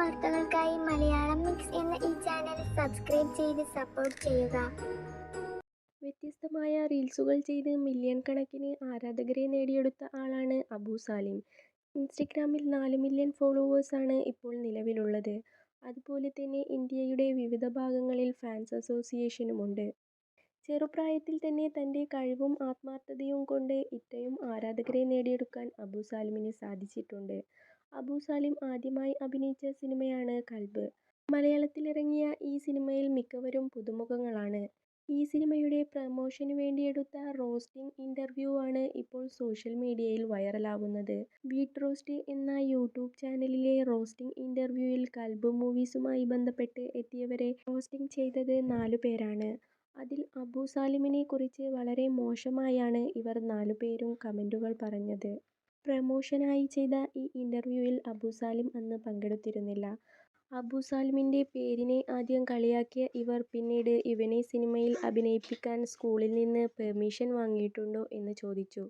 വാർത്തകൾക്കായി മലയാളം മിക്സ് എന്ന ഈ ചാനൽ സബ്സ്ക്രൈബ് ചെയ്ത് സപ്പോർട്ട് ചെയ്യുക വ്യത്യസ്തമായ റീൽസുകൾ ചെയ്ത് മില്യൺ കണക്കിന് ആരാധകരെ നേടിയെടുത്ത ആളാണ് അബു സാലിം. ഇൻസ്റ്റഗ്രാമിൽ നാല് മില്യൺ ഫോളോവേഴ്സാണ് ഇപ്പോൾ നിലവിലുള്ളത്. അതുപോലെ തന്നെ ഇന്ത്യയുടെ വിവിധ ഭാഗങ്ങളിൽ ഫാൻസ് അസോസിയേഷനുമുണ്ട്. ചെറുപ്രായത്തിൽ തന്നെ തന്റെ കഴിവും ആത്മാർത്ഥതയും കൊണ്ട് ഇത്രയും ആരാധകരെ നേടിയെടുക്കാൻ അബു സാലിമിന് സാധിച്ചിട്ടുണ്ട്. അബു സാലിം ആദ്യമായി അഭിനയിച്ച സിനിമയാണ് കൽബ്. മലയാളത്തിലിറങ്ങിയ ഈ സിനിമയിൽ മിക്കവരും പുതുമുഖങ്ങളാണ്. ഈ സിനിമയുടെ പ്രമോഷന് വേണ്ടിയെടുത്ത റോസ്റ്റിംഗ് ഇന്റർവ്യൂ ആണ് ഇപ്പോൾ സോഷ്യൽ മീഡിയയിൽ വൈറലാവുന്നത്. ബീറ്റ് റോസ്റ്റ് എന്ന യൂട്യൂബ് ചാനലിലെ റോസ്റ്റിംഗ് ഇന്റർവ്യൂവിൽ കൽബ് മൂവീസുമായി ബന്ധപ്പെട്ട് എത്തിയവരെ റോസ്റ്റിംഗ് ചെയ്തത് നാലു പേരാണ് അതിൽ അബു സാലിമിനെ കുറിച്ച് വളരെ മോശമായാണ് ഇവർ നാലുപേരും കമന്റുകൾ പറഞ്ഞത്. പ്രമോഷനായി ചെയ്ത ഈ ഇന്റർവ്യൂവിൽ അബു സാലിം അന്ന് പങ്കെടുത്തിരുന്നില്ല. അബു സാലിമിന്റെ പേരിനെ ആദ്യം കളിയാക്കിയ ഇവർ പിന്നീട് ഇവനെ സിനിമയിൽ അഭിനയിപ്പിക്കാൻ സ്കൂളിൽ നിന്ന് പെർമിഷൻ വാങ്ങിയിട്ടുണ്ടോ എന്ന് ചോദിച്ചു.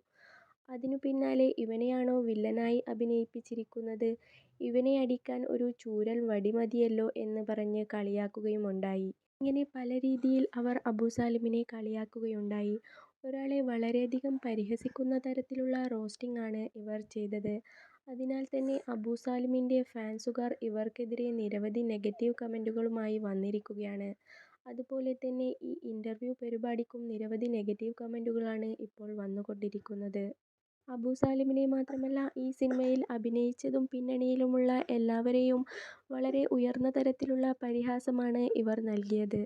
അതിനു പിന്നാലെ ഇവനെയാണോ വില്ലനായി അഭിനയിപ്പിച്ചിരിക്കുന്നത്, ഇവനെ അടിക്കാൻ ഒരു ചൂരൽ വടി മതിയല്ലോ എന്ന് പറഞ്ഞ് കളിയാക്കുകയുമുണ്ടായി. ഇങ്ങനെ പല രീതിയിൽ അവർ അബു സാലിമിനെ കളിയാക്കുകയുണ്ടായി. ഒരാളെ വളരെയധികം പരിഹസിക്കുന്ന തരത്തിലുള്ള റോസ്റ്റിംഗ് ആണ് ഇവർ ചെയ്തത്. അതിനാൽ തന്നെ അബു സാലിമിന്റെ ഫാൻസുകാർ ഇവർക്കെതിരെ നിരവധി നെഗറ്റീവ് കമന്റുകളുമായി വന്നിരിക്കുകയാണ്. അതുപോലെ തന്നെ ഈ ഇന്റർവ്യൂ പരിപാടിക്കും നിരവധി നെഗറ്റീവ് കമന്റുകളാണ് ഇപ്പോൾ വന്നുകൊണ്ടിരിക്കുന്നത്. അബു സാലിമിനെ മാത്രമല്ല ഈ സിനിമയിൽ അഭിനയിച്ചതും പിന്നണിയിലുമുള്ള എല്ലാവരെയും വളരെ ഉയർന്ന തരത്തിലുള്ള പരിഹാസമാണ് ഇവർ നൽകിയത്.